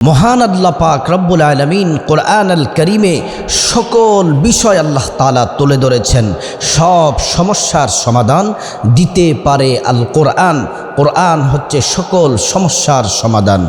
মহান আল্লাহ পাক রব্বুল আলমিন কোরআন আল করিমে সকল বিষয় আল্লাহ তালা তুলে ধরেছেন। সব সমস্যার সমাধান দিতে পারে আল কোরআন। কোরআন হচ্ছে সকল সমস্যার সমাধান।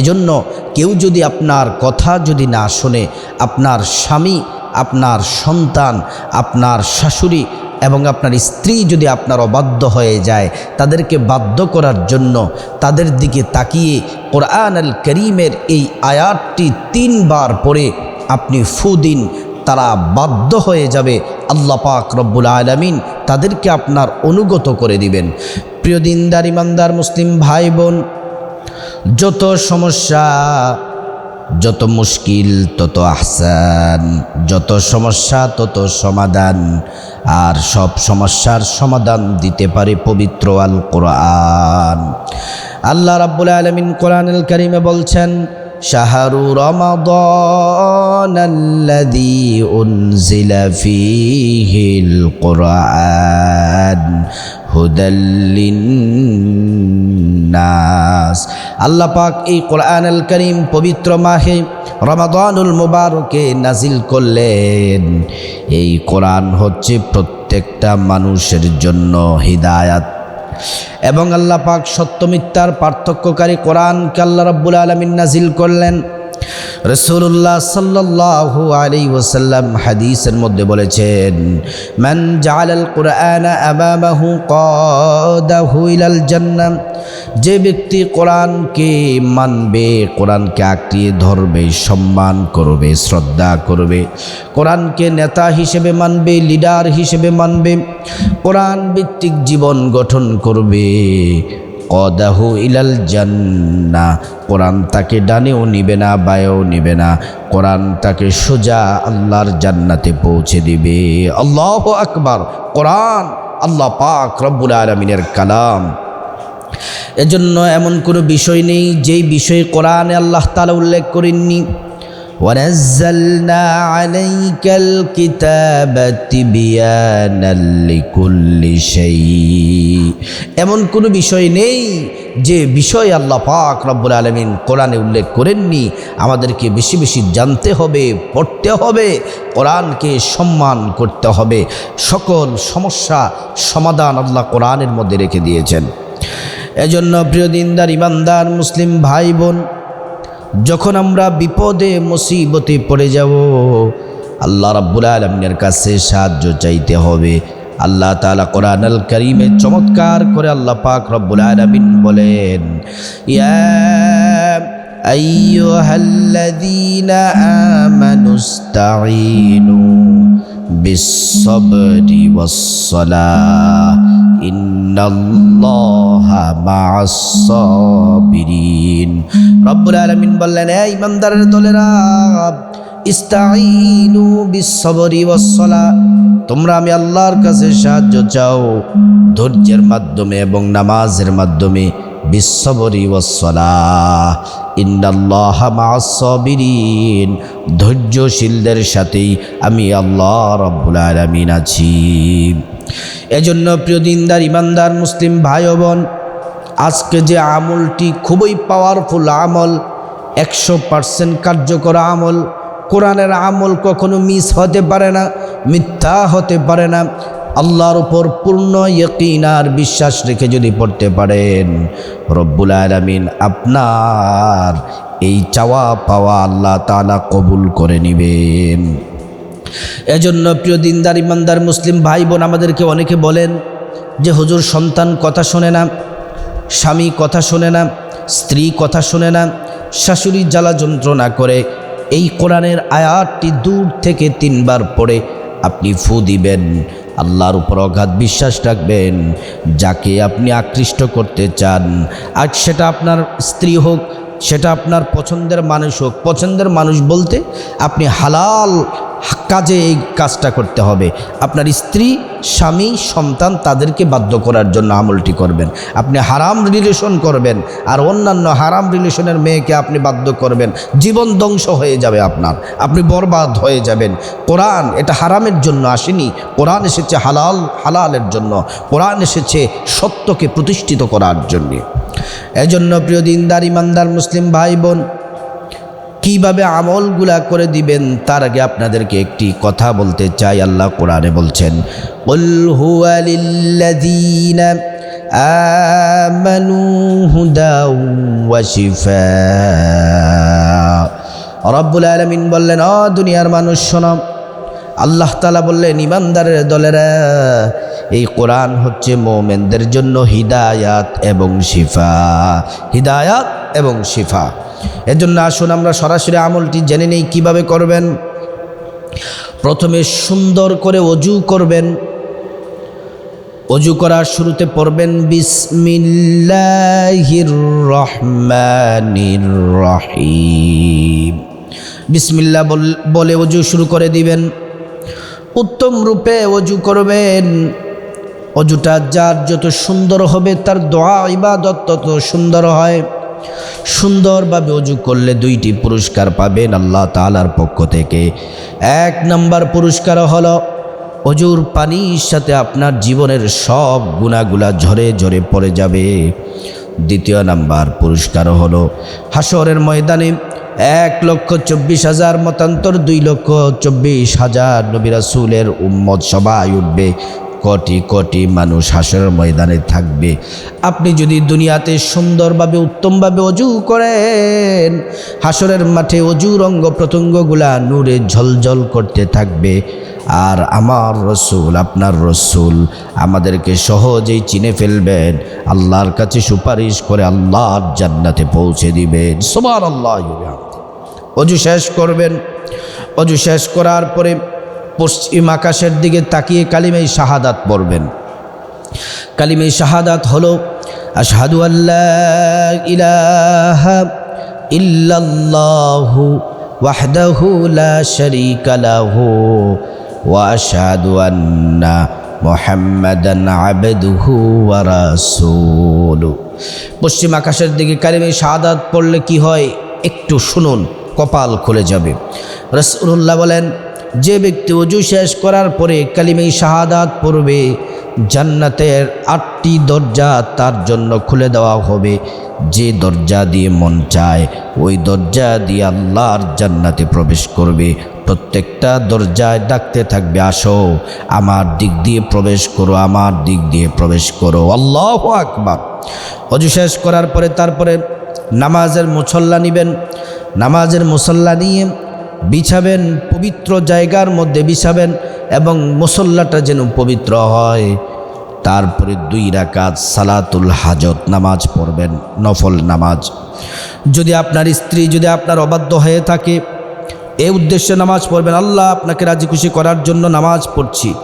এজন্য কেউ যদি আপনার কথা যদি না শোনে, আপনার স্বামী, আপনার সন্তান, আপনার শাশুড়ি এবং আপনার স্ত্রী যদি আপনার অবাধ্য হয়ে যায়, তাদেরকে বাধ্য করার জন্য তাদের দিকে তাকিয়ে কোরআন আল করিমের এই আয়াতটি তিনবার পরে আপনি ফুদিন তারা বাধ্য হয়ে যাবে। আল্লাহ পাক রব্বুল আলমিন তাদেরকে আপনার অনুগত করে দিবেন। প্রিয় দিনদার, ইমানদার, মুসলিম ভাই বোন, যত সমস্যা যত মুশকিল, তত আহসান। যত সমস্যা, তত সমাধান। আর সব সমস্যার সমাধান দিতে পারে পবিত্র আল কোরআন আল্লাহ রাব্বুল আলমিন কোরআনুল করিমে বলছেন, শাহরু ফীহিল কোরআন হুদাল লিন্নাস আল্লাহ পাক এই কোরআনুল করিম পবিত্র মাহে রমাদানুল মুবারকে নাজিল করলেন। এই কোরআন হচ্ছে প্রত্যেকটা মানুষের জন্য হিদায়াত। এবং আল্লাহ পাক সত্য মিথ্যার পার্থক্যকারী কোরআনকে আল্লাহ রাব্বুল আলমিন নাজিল করলেন। রসুল্লাহ সাল্লাল্লাহু আলাইহি ওসাল্লাম হাদিসের মধ্যে বলেছেন, মান জাআলাল কুরআন জান্নাহ যে ব্যক্তি কোরআনকে মানবে, কোরআনকে আঁকড়িয়ে ধরবে, সম্মান করবে, শ্রদ্ধা করবে, কোরআনকে নেতা হিসেবে মানবে, লিডার হিসেবে মানবে, কোরআন ভিত্তিক জীবন গঠন করবে কদাহু ইলাল জান্না। কোরআন তাকে ডানেও নিবে না, বায়েও নিবে না। কোরআন তাকে সোজা আল্লাহর জান্নাতে পৌঁছে দিবে। আল্লাহ আকবার। কোরআন আল্লাহ পাক রব্বুল আলমিনের কালাম। এজন্য এমন কোনো বিষয় নেই, যেই বিষয়ে কোরআনে আল্লাহ তালা উল্লেখ করেননি। ونزلنا عليك الكتاب تبيانا لكل شيء এমন কোনো বিষয় নেই যে বিষয় আল্লাহ পাক রব্বুল আলমিন কোরআনে উল্লেখ করেননি আমাদেরকে বেশি বেশি জানতে হবে পড়তে হবে কোরআনকে সম্মান করতে হবে সকল সমস্যা সমাধান আল্লাহ কোরআনের মধ্যে রেখে দিয়েছেন এজন্য প্রিয় দিনদার ইমানদার মুসলিম ভাই বোন যখন আমরা বিপদে মুসিবতে পড়ে যাব আল্লাহ রাব্বুল আলমিনের কাছে সাহায্য চাইতে হবে আল্লাহ তালা কোরআন আল করিমে চমৎকার করে আল্লাহ পাক রব্বুল আলমিন বলেন ইয়া أيها الذين آمنوا استعينوا بالصبر والصلاة إن الله مع الصابرين رب العالمين বললেন এই ইমানদারের দলেরা ইস্তাইনু বিসবরি ওয়াসসালা তোমরা আমি আল্লাহর কাছে সাহায্য চাও ধৈর্যের মাধ্যমে এবং নামাজের মাধ্যমে বিশ্ববরি ওয়াসলা ইন্নাল্লাহ মাসবিরিন ধৈর্যশীলদের সাথেই আমি আল্লাহ রব্বুল আলমিন আছি। এজন্য প্রিয় দিনদার, ইমানদার, মুসলিম ভাই বোন আজকে যে আমলটি খুবই পাওয়ারফুল আমল, একশো পার্সেন্ট কার্যকর আমল, কোরআনের আমল কখনো মিস হতে পারে না, মিথ্যা হতে পারে না আল্লাহর উপর পূর্ণ ইয়কিন আর বিশ্বাস রেখে যদি পড়তে পারেন, রব্বুল আলমিন আপনার এই চাওয়া পাওয়া আল্লাহ তালা কবুল করে নেবেন। এজন্য প্রিয় দিনদার, ইমানদার মুসলিম ভাই বোন, আমাদেরকে অনেকে বলেন যে, হুজুর, সন্তান কথা শোনে না, স্বামী কথা শোনে না, স্ত্রী কথা শোনে না, শাশুড়ি জ্বালা যন্ত্রণা করে। এই কোরআনের আয়াতটি দূর থেকে তিনবার পড়ে আপনি ফু দিবেন। আল্লাহর উপর অগাধ বিশ্বাস রাখবেন। যাকে আপনি আকৃষ্ট করতে চান, আজ সেটা আপনার স্ত্রী হোক, সেটা আপনার পছন্দের মানুষ হোক, পছন্দের মানুষ বলতে আপনি হালাল কাজে এই কাজটা করতে হবে। আপনার স্ত্রী, স্বামী, সন্তান তাদেরকে বাধ্য করার জন্য আমলটি করবেন। আপনি হারাম রিলেশন করবেন আর অন্যান্য হারাম রিলেশনের মেয়েকে আপনি বাধ্য করবেন। জীবন ধ্বংস হয়ে যাবে আপনার। আপনি বরবাদ হয়ে যাবেন। কোরআন এটা হারামের জন্য আসেনি। কোরআন এসেছে হালাল, হালালের জন্য। কোরআন এসেছে সত্যকে প্রতিষ্ঠিত করার জন্যে। এজন্য প্রিয় দিনদার, ইমানদার, মুসলিম ভাই বোন কীভাবে আমলগুলা করে দিবেন, তার আগে আপনাদেরকে একটি কথা বলতে চাই। আল্লাহ কোরআনে বলছেন রব্বুল আলমিন বললেন, অ দুনিয়ার মানুষ শোনাম আল্লাহ তালা বললেন, ইমানদারের দলেরা, এই কোরআন হচ্ছে মোমেনদের জন্য হিদায়াত এবং শিফা। হিদায়াত এবং শিফা। এজন্য আসুন আমরা সরাসরি আমলটি জেনে নেই কীভাবে করবেন। প্রথমে সুন্দর করে অজু করবেন। অজু করার শুরুতে পড়বেন, বিসমিল্লাহির রহমানির রহিম। বিসমিল্লা বলে অজু শুরু করে দিবেন। উত্তম রূপে অজু করবেন। অজুটা যার যত সুন্দর হবে, তার দোয়া ইবাদত তত সুন্দর হয়। সুন্দরভাবে অজু করলে দুইটি পুরস্কার পাবেন আল্লাহ তালার পক্ষ থেকে। এক নম্বর পুরস্কার হলো, অজুর পানির সাথে আপনার জীবনের সব গুণাগুলা ঝরে ঝরে পড়ে যাবে। দ্বিতীয় নাম্বার পুরস্কার হলো হাসরের ময়দানে এক লক্ষ চব্বিশ হাজার মতান্তর, দুই লক্ষ চব্বিশ হাজার নবী রাসূলের উম্মত সবাই উঠবে। কোটি কোটি মানুষ হাসরের ময়দানে থাকবে। আপনি যদি দুনিয়াতে সুন্দরভাবে, উত্তমভাবে অজু করেন, হাসরের মাঠে অজুর অঙ্গ প্রত্যঙ্গগুলা নূরে ঝলঝল করতে থাকবে। আর আমার রসুল, আপনার রসুল আমাদেরকে সহজেই চিনে ফেলবেন, আল্লাহর কাছে সুপারিশ করে আল্লাহর জান্নাতে পৌঁছে দিবেন। সবার আল্লাহ অজু শেষ করবেন। অজু শেষ করার পরে পশ্চিম আকাশের দিকে তাকিয়ে কালিমাই শাহাদাত পড়বেন। কালিমাই শাহাদাত হলো, আশহাদু আল্লাহ ইলাহা ইল্লাল্লাহু ওয়াহদাহু লা শারীকা লাহু ওয়া আশহাদু আন্না মুহাম্মাদান আবদুহু ওয়া রাসূলুহু পশ্চিম আকাশের দিকে কালিমাই শাহাদাত পড়লে কি হয়? একটু শুনুন, কপাল খুলে যাবে। রসুল্লাহ বলেন যে ব্যক্তি অজু শেষ করার পরে কালিমাই শাহাদাত পড়বে, জান্নাতের আটটি দরজা তার জন্য খুলে দেওয়া হবে। যে দরজা দিয়ে মন চায়, ওই দরজা দিয়ে আল্লাহর জান্নাতে প্রবেশ করবে। প্রত্যেকটা দরজায় ডাকতে থাকবে, আসো, আমার দিক দিয়ে প্রবেশ করো, আমার দিক দিয়ে প্রবেশ করো। আল্লাহ আকবার। অজু শেষ করার পরে তারপরে নামাজের মুসল্লা নিবেন। নামাজের মুসল্লা নিয়ে বিছাবেন, পবিত্র জায়গার মধ্যে বিছাবেন এবং মুসল্লাটা যেন পবিত্র হয়। তারপরে দুই রাকাত সালাতুল হাজত, নামাজ পড়বেন, নফল নামাজ। যদি আপনার স্ত্রী, যদি আপনার অবাধ্য হয়ে থাকে এই উদ্দেশ্যে নামাজ পড়বেন, আল্লাহ আপনাকে রাজি খুশি করার জন্য নামাজ পড়ছি।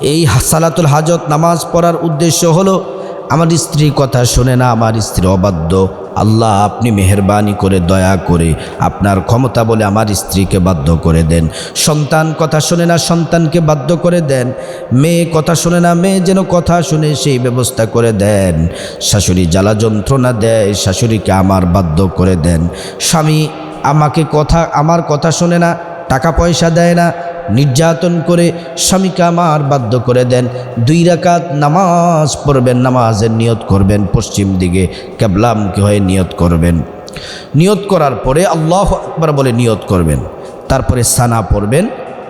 এই সালাতুল হাজত, নামাজ পড়ার উদ্দেশ্য হলো, আমার স্ত্রী কথা শোনে না, আমার স্ত্রী অবাধ্য। আল্লাহ আপনি মেহরবানি করে, দয়া করে আপনার ক্ষমতা বলে আমার স্ত্রীকে বাধ্য করে দেন। সন্তান কথা শোনে না সন্তানকে বাধ্য করে দেন। মেয়ে কথা শোনে না মেয়ে যেন কথা শুনে সেই ব্যবস্থা করে দেন। শাশুড়ি জ্বালা যন্ত্রণা দেয়, শাশুড়িকে আমার বাধ্য করে দেন। স্বামী আমাকে কথা, আমার কথা শোনে না, টাকা পয়সা দেয় না নির্যাতন করে স্বামীকে আমার বাধ্য করে দেন। দুই রাকাত নামাজ পড়বেন, নামাজের নিয়ত করবেন, পশ্চিম দিকে কেবলামকে হয়ে নিয়ত করবেন। নিয়ত করার পরে আল্লাহ একবার বলে নিয়ত করবেন। তারপরে সানা পড়বেন,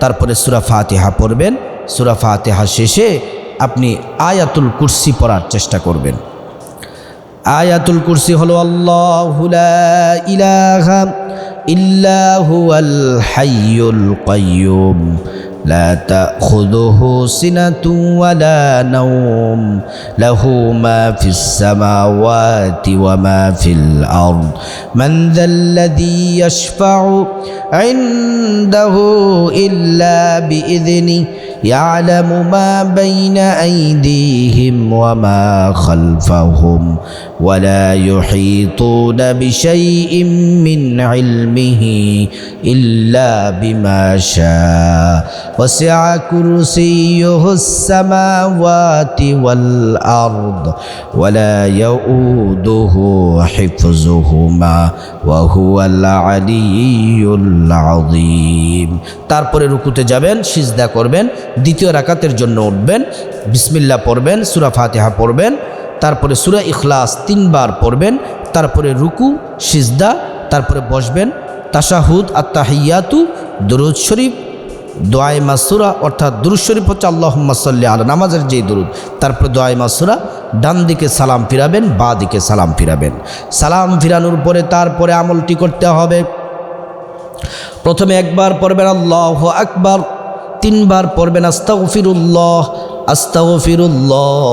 তারপরে সুরা ফাতেহা পড়বেন। সুরা ফাতেহা শেষে আপনি আয়াতুল কুরসি পড়ার চেষ্টা করবেন। আয়াতুল কুরসি হলো আল্লাহ ইলাহা إلا هو الحي القيوم. لا تأخذه سنة ولا نوم. له ما في السماوات وما في الأرض. من ذا الذي يشفع عنده إلا بإذنه يعلم ما بين أيديهم وما خلفهم. ولا يحيطون بشيء من علمه إلا بما شاء وسع كرسيه السماوات والأرض ولا يؤوده حفظهما وهو العلي العظيم তারপরে রুকুতে যাবেন সিজদা করবেন দ্বিতীয় রাকাতের জন্য উঠবেন বিসমিল্লা পড়বেন সুরা ফাতিহা পড়বেন তারপরে সুরা ইখলাস তিনবার পড়বেন, তারপরে রুকু, সিজদা, তারপরে বসবেন। তাশাহুদ আত্মাহিয়াতু দরুদ শরীফ দোয়াই মাসুরা অর্থাৎ দুরুদ শরীফ হচ্ছে আল্লাহ সাল্লি আলা নামাজের যেই দুরুদ। তারপরে দোয়াই মাসুরা ডান দিকে সালাম ফিরাবেন, বা দিকে সালাম ফিরাবেন। সালাম ফিরানোর পরে তারপরে আমলটি করতে হবে। প্রথমে একবার পড়বেন আল্লাহ আকবার, তিনবার পড়বেন আস্তাও ফিরুল্লাহ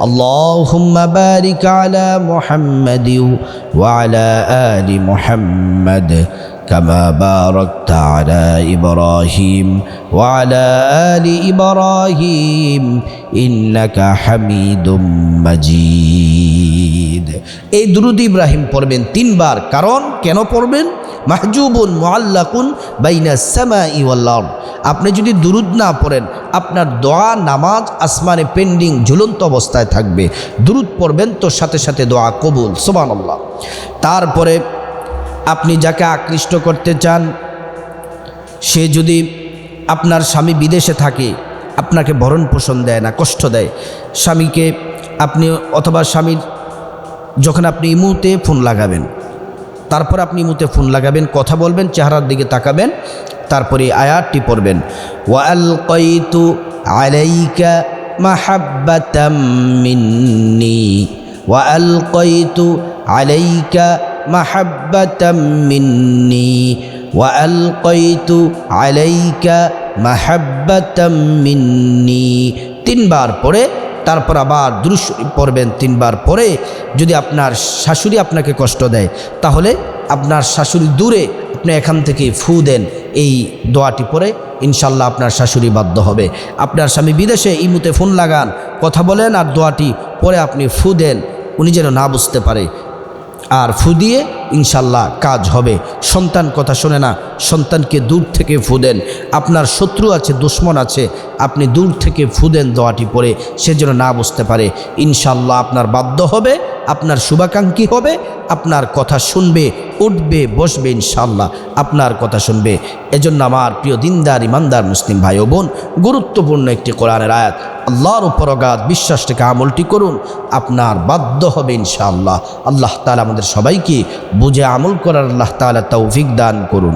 اللهم بارك على محمد وعلى آل محمد كما باركت على إبراهيم وعلى آل إبراهيم إنك حميد مجيد এই দুরুদ ইব্রাহিম পড়বেন তিনবার কারণ কেন পড়বেন মাহজুবুন মোয়াল্লাকুন বাইনা সামা ইওয়াল্লার আপনি যদি দুরুদ না পড়েন, আপনার দোয়া নামাজ আসমানে পেন্ডিং ঝুলন্ত অবস্থায় থাকবে। দুরুদ পড়বেন তো সাথে সাথে দোয়া কবুল সোমান আল্লাহ তারপরে আপনি যাকে আকৃষ্ট করতে চান, সে যদি আপনার স্বামী বিদেশে থাকে, আপনাকে ভরণ পোষণ দেয় না, কষ্ট দেয়। স্বামীকে আপনি অথবা স্বামীর, যখন আপনি ইমুতে ফোন লাগাবেন তারপর আপনি মুতে ফোন লাগাবেন, কথা বলবেন, চেহারার দিকে তাকাবেন, তারপরে আয়াতটি পড়বেন। ওয়াল কৈতু আলাইকা মাহাব্বাতাম মিন্নি। ওয়াল কৈতু আলাইকা মাহাব্বাতাম মিন্নি। ওয়াল কৈতু আলাইকা মাহাব্বাতাম মিন্নি। তিনবার পরে তারপর আবার দুরুশ পড়বেন তিনবার পরে যদি আপনার শাশুড়ি আপনাকে কষ্ট দেয়, তাহলে আপনার শাশুড়ি দূরে আপনি এখান থেকে ফু দেন, এই দোয়াটি পরে ইনশাল্লাহ আপনার শাশুড়ি বাধ্য হবে। আপনার স্বামী বিদেশে ইমুতে ফোন লাগান, কথা বলেন আর দোয়াটি পরে আপনি ফু দেন, উনি যেন না বুঝতে পারে। আর ফু দিয়ে ইনশাল্লাহ কাজ হবে। সন্তান কথা শোনে না, সন্তানকে দূর থেকে ফু দেন। আপনার শত্রু আছে, দুশ্মন আছে, আপনি দূর থেকে ফু দেন দোয়াটি পরে সে যেন না বুঝতে পারে। ইনশাল্লাহ আপনার বাধ্য হবে, আপনার শুভাকাঙ্ক্ষী হবে, আপনার কথা শুনবে, উঠবে, বসবে ইনশাল্লাহ, আপনার কথা শুনবে। এজন্য আমার প্রিয় দিনদার, ইমানদার মুসলিম ভাই ও বোন, গুরুত্বপূর্ণ একটি কোরআনের আয়াত আল্লাহর উপর অগাধ বিশ্বাস থেকে আমলটি করুন, আপনার বাধ্য হবে ইনশাআল্লাহ। আল্লাহ তালা আমাদের সবাইকে বুঝে আমল করার আল্লাহ তালা তৌফিক দান করুন।